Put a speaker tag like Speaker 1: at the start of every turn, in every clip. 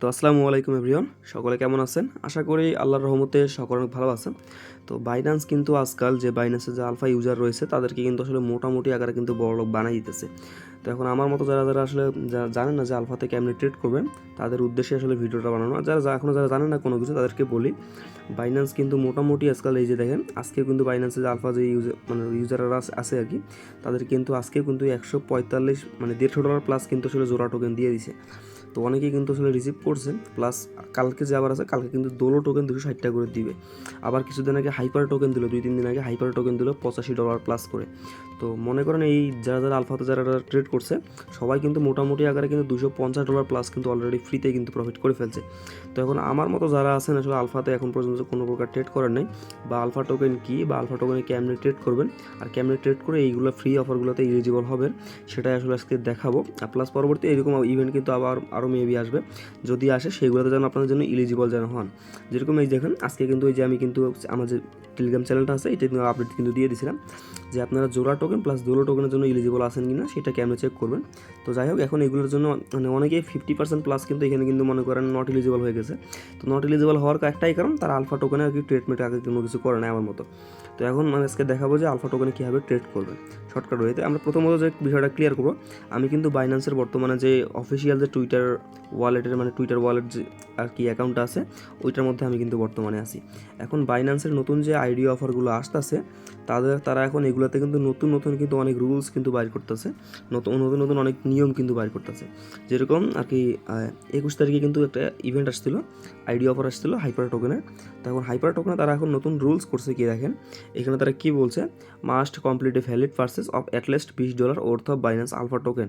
Speaker 1: তো আসসালামু আলাইকুম এভরিওয়ান, সকলে কেমন আছেন? আশা করি আল্লাহর রহমতে সকলে অনেক ভালো আছেন। তো বাইন্যান্স কিন্তু আজকাল যে বাইন্যান্সের যে আলফা ইউজার রয়েছে, তাদেরকে কিন্তু আসলে মোটামুটি আকারে কিন্তু বড় লোক বানাই দিতেছে। তো এখন আমার মতো যারা যারা আসলে যা- জানেন না যে আলফাতে কেমনি ট্রেড করবেন তাদের উদ্দেশ্যে আসলে ভিডিওটা বানানো। যারা এখনও যারা জানেন না কোনো কিছু, তাদেরকে বলি বাইন্যান্স কিন্তু মোটামুটি আজকাল এই যে দেখেন আজকে কিন্তু বাইন্যান্সের যে আলফা যে ইউজার মানে ইউজাররা আছে আর কি, তাদের কিন্তু আজকে কিন্তু একশো পঁয়তাল্লিশ মানে দেড়শো ডলার প্লাস কিন্তু আসলে জোড়া টোকেন দিয়ে দিছে। তো অনেকেই কিন্তু আসলে রিসিভ করছে প্লাস কালকে যে আবার আছে, কালকে কিন্তু দোলো টোকেন দুশো ষাট টাকা করে দিবে। আবার কিছুদিন আগে হাইপার টোকেন দিল, দুই তিন দিন আগে হাইপার টোকেন দিল পঁচাশি ডলার প্লাস করে। তো মনে করেন এই যারা যারা আলফাতে যারা ট্রেড করছে, সবাই কিন্তু মোটামুটি আকারে কিন্তু দুশো পঞ্চাশ ডলার প্লাস কিন্তু অলরেডি ফ্রিতে কিন্তু প্রফিট করে ফেলছে। তো এখন আমার মতো যারা আছেন, আসলে আলফাতে এখন পর্যন্ত কোনো প্রকার ট্রেড করার নেই, বা আলফা টোকেন কি, বা আলফা টোকেনে কেমনি ট্রেড করবেন, আর কেমনি ট্রেড করে এইগুলো ফ্রি অফারগুলোতে ইলিজিবল হবেন, সেটাই আসলে আজকে দেখাবো। আর প্লাস পরবর্তী এরকম ইভেন্ট কিন্তু আবার আরও মেবি আসবে। যদি আসে, সেগুলোতে যেন আপনাদের জন্য ইলিজিবল যেন হন। যেরকম এই দেখেন, আজকে কিন্তু এই যে আমি কিন্তু আমার যে টেলিগ্রাম চ্যানেলটা আছে, এটা আপডেট কিন্তু দিয়ে দিয়েছিলাম যে আপনারা জোড়া টোকেন প্লাস দোলো টোকেনের জন্য ইলিজিবল আছেন কিনা সেটা কেমনে চেক করবেন। তো যাই হোক, এখন এগুলোর জন্য মানে অনেকেই ফিফটি পার্সেন্ট প্লাস কিন্তু এখানে কিন্তু মনে করেন নট ইলিজিবল হয়ে গেছে। তো নট ইলিজিবল হওয়ার একটাই কারণ, তারা আলফা টোকেনে আর কি ট্রিটমেন্ট আগে কোনো কিছু করে না আমার মতো। তো এখন মানে আজকে দেখাবো যে আলফা টোকেনে কীভাবে ট্রেড করবেন। শর্টকাট ওয়েতে আমরা প্রথমত যে বিষয়টা ক্লিয়ার করব, আমি কিন্তু বাইন্যান্সের বর্তমানে যে অফিসিয়াল যে টুইটার ওয়ালেটের মানে টুইটার ওয়ালেট যে আর কি অ্যাকাউন্ট আছে, ওইটার মধ্যে আমি কিন্তু বর্তমানে আছি। এখন বাইন্যান্সের নতুন যে আইডি অফারগুলো আসতেছে, তাদের তারা এখন এগুলোতে কিন্তু নতুন নতুন কিন্তু অনেক রুলস কিন্তু বাইর করতেছে। নতুন নতুন নতুন অনেক নিয়ম কিন্তু বাইর করতেছে। যেরকম আর কি একুশ তারিখে কিন্তু একটা ইভেন্ট আসছিল আইডিয়া অফার আসছিল হাইপার টোকেনের তো এখন হাইপার টোকেনে তারা এখন নতুন রুলস করছে কি দেখেন? এখানে তারা কি বলছে? Must complete a valid purchase of at least বিশ dollar worth of Binance alpha token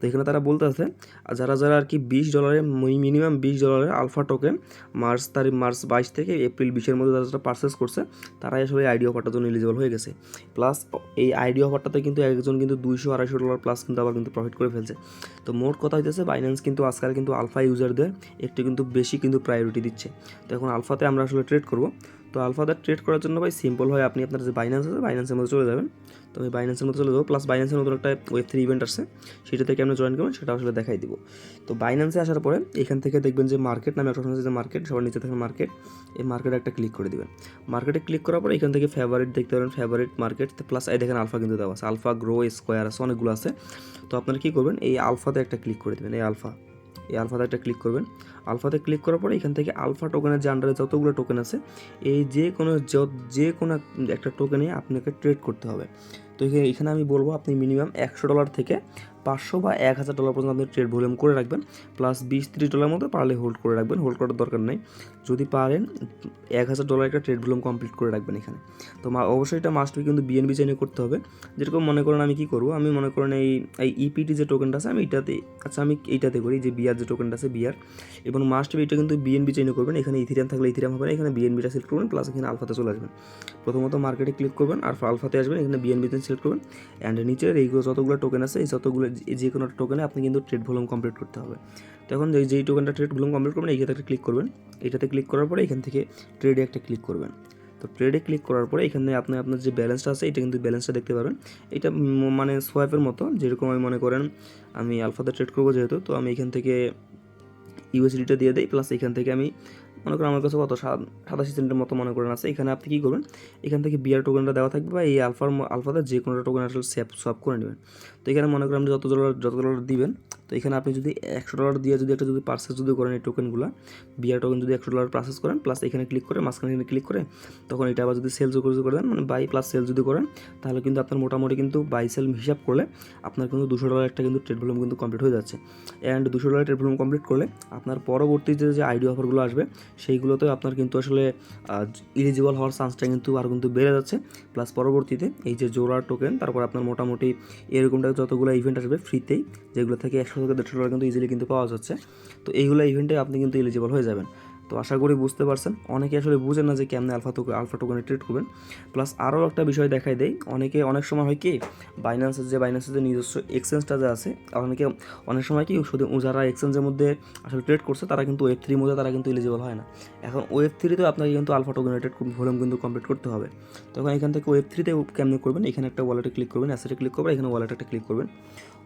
Speaker 1: তো এখানে তারা বলতেছে আর যারা যারা আর কি বিশ ডলারের মিনিমাম বিশ ডলারের আলফা টোকেন মার্চ তারিখ মার্চ বাইশ থেকে এপ্রিল বিশের মধ্যে যারা যারা পারচেস করছে, তারাই আসলে আইডি অফারটার জন্য এলিজিবল হয়ে গেছে। প্লাস এই আইডি অফারটাতে কিন্তু একজন কিন্তু দুইশো আড়াইশো ডলার প্লাস কিন্তু আবার কিন্তু প্রফিট করে ফেলছে। তো মোট কথা হইতেছে বাইন্যান্স কিন্তু আজকাল কিন্তু আলফা ইউজারদের একটু কিন্তু বেশি কিন্তু প্রায়োরিটি দিচ্ছে। তো এখন আলফাতে আমরা আসলে ট্রেড করব। তো আলফাতে ট্রেড করার জন্য ভাই সিম্পল হয়। আপনি আপনার যে বাইন্যান্স আছে বাইন্যান্সের মধ্যে চলে যাবেন। তো আমি বাইন্যান্সের মধ্যে চলে যাব প্লাস বাইন্যান্সের মধ্যে একটা ওয়েব থ্রি ইভেন্ট আসছে। সেটা থেকে আপনি জয়েন করবেন, সেটা আসলে দেখাই দিব। তো বাইন্যান্সে আসার পরে এখান থেকে দেখবেন যে মার্কেট নামে একটা আছে, যে মার্কেট সবার নিচে থাকে মার্কেট এই মার্কেটে একটা ক্লিক করে দিবেন। মার্কেটে ক্লিক করার পরে এখান থেকে ফেভারিট দেখতে পারেন ফেভারিট মার্কেট প্লাস এই দেখেন আলফা কিন্তু দেওয়া আছে। আলফা গ্রো স্কোয়ার আছে, অনেকগুলো আছে। তো আপনারা কী করবেন, এই আলফাতে একটা ক্লিক করে দেবেন, এই আলফা এই আলফাতে একটা ক্লিক করবেন। আলফাতে ক্লিক করার পরে এখান থেকে আলফা টোকেনের যে আন্ডারে যতগুলো টোকেন আছে, এই যে কোনো য- কোনো একটা টোকেনে আপনাকে ট্রেড করতে হবে। তো এখানে আমি বলব আপনি মিনিমাম একশো ডলার থেকে পাঁচশো বা এক হাজার ডলার পর্যন্ত আপনি ট্রেড ভলিউম করে রাখবেন প্লাস বিশ ত্রিশ ডলার মতো পারলে হোল্ড করে রাখবেন। হোল্ড করার দরকার নেই। যদি পারেন, এক হাজার ডলার একটা ট্রেড ভলিউম কমপ্লিট করে রাখবেন এখানে। তো অবশ্যই এটা মাস্ট বি কিন্তু বিএনবি চেনে করতে হবে। যেরকম মনে করেন আমি কি করব? আমি মনে করেন এই এই ইপিটি যে টোকেনটা আছে, আমি এটাতে আচ্ছা আমি এইটাতে করি যে বিআর যে টোকেনটা আছে বিআর এবং মাস্ট এটা কিন্তু বিএনবি চেনে করবেন। এখানে ইথিরিয়াম থাকলে ইথিরিয়াম হবে না, এখানে বিএনবিটা সিলেক্ট করবেন প্লাস এখানে আলফাতে চলে আসবেন। প্রথমত মার্কেটে ক্লিক করবেন, আর আলফাতে আসবেন, এখানে বিএনবিতে সিলেক্ট করবেন অ্যান্ড নিচের এইগুলো যতগুলো টোকেন আছে, এই যতগুলো যে- কোনো টোকেনে আপনি কিন্তু ট্রেড ভলিউম কমপ্লিট করতে হবে। তো এখন যেই টোকেনটা ট্রেড ভলিউম কমপ্লিট করবেন, এইখানে একটা ক্লিক করবেন। এটাতে ক্লিক করার পরে এখান থেকে ট্রেডে একটা ক্লিক করবেন। তো ট্রেডে ক্লিক করার পরে এখানে আপনি আপনার যে ব্যালেন্সটা আছে, এটা কিন্তু ব্যালেন্সটা দেখতে পাবেন। এটা মানে সোয়াইপের মতো, যেরকম আমি মনে করেন আমি আলফাতে ট্রেড করব যেহেতু, তো আমি এখান থেকে ইউএসডিটা দিয়ে দিই প্লাস এখান থেকে আমি মনে করেন আমার কাছে কত সাত- সাতাশি সেন্টের মতো মনে করেন আছে। এখানে আপনি কী করবেন? এখান থেকে বিয়ার টোকেনটা দেওয়া থাকবে বা এই আলফার আলফাতে যে কোনো টোকেন আসলে স্যাপ সোয়াপ করে নেবেন। তো এখানে মনে করেন আপনি যত ডলার যত ডলার দিবেন তো এখানে আপনি যদি একশো ডলার দিয়ে যদি একটা যদি পার্সেস যদি করেন এই টোকেনগুলো বিয়ার টোকেন যদি একশো ডলার পার্সেস করেন প্লাস এখানে ক্লিক করে, মাঝখানে এখানে ক্লিক করে, তখন এটা আবার যদি সেল যদি করে দেন মানে বাই প্লাস সেল যদি করেন, তাহলে কিন্তু আপনার মোটামুটি কিন্তু বাই সেল হিসাব করলে আপনার কিন্তু দুশো ডলার একটা কিন্তু ট্রেড ভলিউম কিন্তু কমপ্লিট হয়ে যাচ্ছে। অ্যান্ড দুশো ডলার ট্রেড ভলিউম কমপ্লিট করলে আপনার পরবর্তীতে যে আইডি অফারগুলো আসবে সেইগুলোতে আপনার কিন্তু আসলে ইলিজিবল হওয়ার চান্সটা কিন্তু আর কিন্তু বেড়ে যাচ্ছে। প্লাস পরবর্তীতে এই যে জোড়া টোকেন তারপর আপনার মোটামুটি এরকমটা যতগুলো ইভেন্ট আসবে ফ্রিতেই যেগুলো থেকে একশো থেকে দেড়শো ডলার কিন্তু ইজিলি কিন্তু পাওয়া যাচ্ছে। তো এইগুলো ইভেন্টে আপনি কিন্তু এলিজিবল হয়ে যাবেন। তো আশা করি বুঝতে পারছেন। অনেকে আসলে বুঝেন না যে কেমনে আলফা টোকেন আলফা টোকেনে ট্রেড করবেন। প্লাস আরও একটা বিষয় দেখাই দেয় অনেকে অনেক সময় হয় কি বাইন্যান্সের যে বাইন্যান্সের যে নিজস্ব এক্সচেঞ্জটা যে আছে, অনেকে অনেক সময় কি শুধু যারা এক্সচেঞ্জের মধ্যে আসলে ট্রেড করছে, তারা কিন্তু ওয়েব থ্রির মধ্যে তারা কিন্তু এলিজিবল হয় না। এখন ওয়েব থ্রিতেও আপনাকে কিন্তু আলফা টোকেন ট্রেড ভলিউম কিন্তু কমপ্লিট করতে হবে। তখন এখান থেকে ওয়েব থ্রিতে কেমনে করবেন? এখানে একটা ওয়ালেটে ক্লিক করবেন অ্যাসেটে ক্লিক করবেন এখানে ওয়ালেটে একটা ক্লিক করবেন।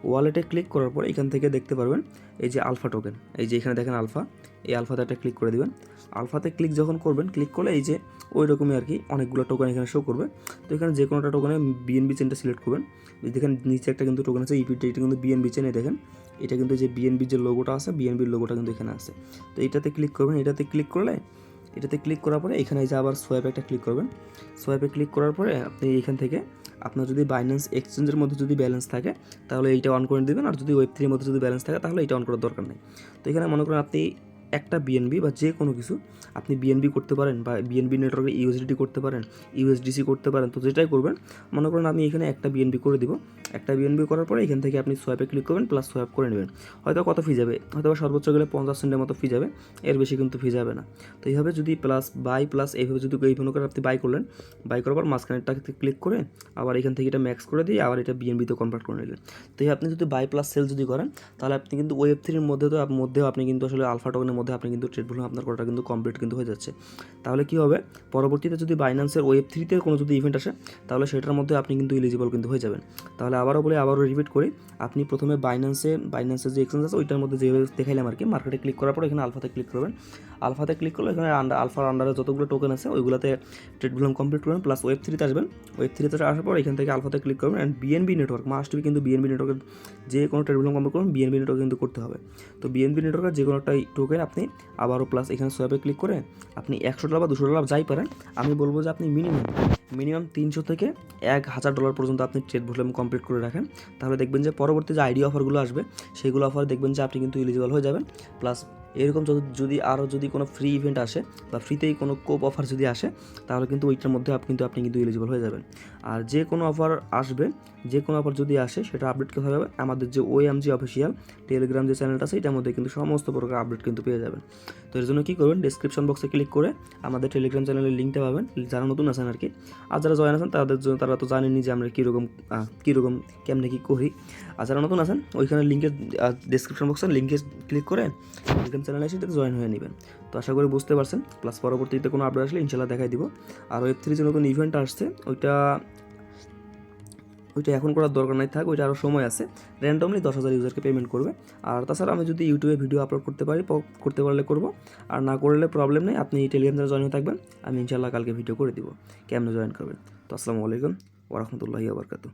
Speaker 1: ওয়ালেটে ক্লিক করার পর এখান থেকে দেখতে পারবেন এই যে আলফা টোকেন এই যে এখানে দেখেন আলফা, এই আলফাতে একটা ক্লিক করে দিবেন। আলফাতে ক্লিক যখন করবেন ক্লিক করলে এই যে ওই রকমই আর কি অনেকগুলো টোকেন এখানে শো করবে। তো এখানে যে কোনোটা টোকেনে বিএনবি চেনটা সিলেক্ট করবেন। দেখেন নিচে একটা কিন্তু টোকেন আছে ইপিটি এটা কিন্তু বিএনবি চেন দেখেন। এটা কিন্তু যে বিএনবি যে লোগোটা আছে বিএনবির লোগোটা কিন্তু এখানে আছে। তো এটাতে ক্লিক করবেন, এটাতে ক্লিক করলে এটাতে ক্লিক করার পরে এখানে যে আবার সোয়াপে একটা ক্লিক করবেন। সোয়াপে ক্লিক করার পরে আপনি এখান থেকে আপনার যদি বাইন্যান্স এক্সচেঞ্জের মধ্যে যদি ব্যালেন্স থাকে, তাহলে এইটা অন করে দেবেন। আর যদি ওয়েব থ্রির মধ্যে যদি ব্যালেন্স থাকে, তাহলে এটা অন করার দরকার নেই। তো এখানে মনে করেন আপনি একটা বিএনবি বা যে কোনো কিছু আপনি বিএনবি করতে পারেন বা বিএনবি নেটওয়ার্কে ইউএসডিটি করতে পারেন ইউএসডিসি করতে পারেন, তো যেটাই করবেন, মনে করেন আমি এখানে একটা বিএনবি করে দিব। একটা বিএনবি করার পরে এখান থেকে আপনি সোয়াইপে ক্লিক করবেন প্লাস সোয়াইপ করে নেবেন। হয়তো কত ফি যাবে? হয়তো সর্বোচ্চ গেলে পঞ্চাশ সেন্টের মতো ফি যাবে। এর বেশি কিন্তু ফি যাবে না। তো এইভাবে যদি প্লাস বাই প্লাস এইভাবে যদি এই মনে করেন আপনি বাই করলেন বাই করার পর মাঝখানেরটাকে ক্লিক করে আবার এখান থেকে এটা ম্যাক্স করে দিয়ে আবার এটা বিএনবিতে কনভার্ট করে নিলেন। তো আপনি যদি বাই প্লাস সেল যদি করেন, তাহলে আপনি কিন্তু ওয়েব থ্রির মধ্যে তো মধ্যেও আপনি কিন্তু আসলে আলফা টোকেনের মধ্যে আপনি কিন্তু ট্রেড আপনার করাটা কিন্তু কমপ্লিট কিন্তু হয়ে যাচ্ছে। তাহলে কি হবে? পরবর্তীতে যদি বাইন্যান্সের ওয়েব থ্রিতে কোনো যদি ইভেন্ট আসে, তাহলে সেটার মধ্যে আপনি কিন্তু এলিজিবল কিন্তু হয়ে যাবেন। তাহলে আবারও বলে, আবারও রিপিট করি, আপনি প্রথমে বাইন্যান্সে বাইন্যান্সের যে এক্সচেঞ্জ আছে, ওইটার মধ্যে যেভাবে দেখাইলাম আর কি মার্কেটে ক্লিক করার পর এখানে আলফাতে ক্লিক করবেন। আলফাতে ক্লিক করলে এখানে আন্ডার আলফার আন্ডারে যতগুলো টোকেন আছে, ওইগুলোতে ট্রেড ভলিউম কমপ্লিট করবেন প্লাস ওয়েব থ্রিতে আসবেন। ওয়েব থ্রিতে আসার পর এখান থেকে আলফাতে ক্লিক করবেন and BNB network must be কিন্তু বিএনবি নেটওয়ার্কের যে কোনো ট্রেড ভলিউম কমপ্লিট করবেন বিএনবি নেটওয়ার্ক কিন্তু করতে হবে। তো বিএনবি নেটওয়ার্কের যে কোনো একটা টোকেন আপনি আবারও প্লাস এখানে সোয়াবে ক্লিক করে আপনি একশো ডলার বা দুশো ডলার যাই পারেন, আমি বলব যে আপনি মিনিমাম মিনিমাম তিনশো থেকে এক হাজার ডলার পর্যন্ত আপনি ট্রেড ভলিউম কমপ্লিট করে রাখেন। তাহলে দেখবেন যে পরবর্তী যে আইডি অফারগুলো আসবে সেইগুলো অফার দেখবেন যে আপনি কিন্তু ইলিজিবল হয়ে যাবেন। প্লাস এরকম যদি যদি আরও যদি কোনো ফ্রি ইভেন্ট আসে বা ফ্রিতেই কোনো কোপ অফার যদি আসে, তাহলে কিন্তু ওইটার মধ্যে আপনি কিন্তু আপনি কিন্তু এলিজিবল হয়ে যাবেন। আর যে কোনো অফার আসবে, যে কোনো অফার যদি আসে, সেটা আপডেট কোথায় হবে আমাদের যে ওএমজি অফিসিয়াল টেলিগ্রাম যে চ্যানেলটা আছে, এটার মধ্যে কিন্তু সমস্ত প্রকার আপডেট কিন্তু পেয়ে যাবেন। তো এর জন্য কী করবেন ডিসক্রিপশন বক্সে ক্লিক করে আমাদের টেলিগ্রাম চ্যানেলের লিঙ্কটা পাবেন। যারা নতুন আছেন আর কি, আর যারা জয়েন আছেন, তাদের জন্য, তারা তো জানেনই যে আমরা কীরকম কীরকম, কেমনে কী করি। আর যারা নতুন আছেন, ওইখানে লিঙ্কের ডিসক্রিপশন বক্সে লিঙ্কে ক্লিক করে টেলিগ্রাম চ্যানেলে এসে জয়েন হয়ে নেবেন। তো আশা করি বুঝতে পারছেন। প্লাস পরবর্তীতে কোনো আপডেট আসলে ইনশাল্লাহ দেখাই দিব। আর ওয়েব থ্রি যে নতুন ইভেন্ট আসছে, ওইটা ওইটা এখন করার দরকার নাই, থাক, ওইটা আরও সময় আছে। র্যান্ডমলি দশ হাজার ইউজারকে পেমেন্ট করবে। আর তাছাড়া আমি যদি ইউটিউবে ভিডিও আপলোড করতে পারি করতে পারলে করব। আর না করলে প্রবলেম নেই, আপনি টেলিগ্রাম চ্যানেলে জয়েন হয়ে থাকবেন, আমি ইনশাল্লাহ কালকে ভিডিও করে দিব। কেমনে জয়েন করবেন? তো আসসালামু আলাইকুম ওরহমতুল্লাহি আবরকাতু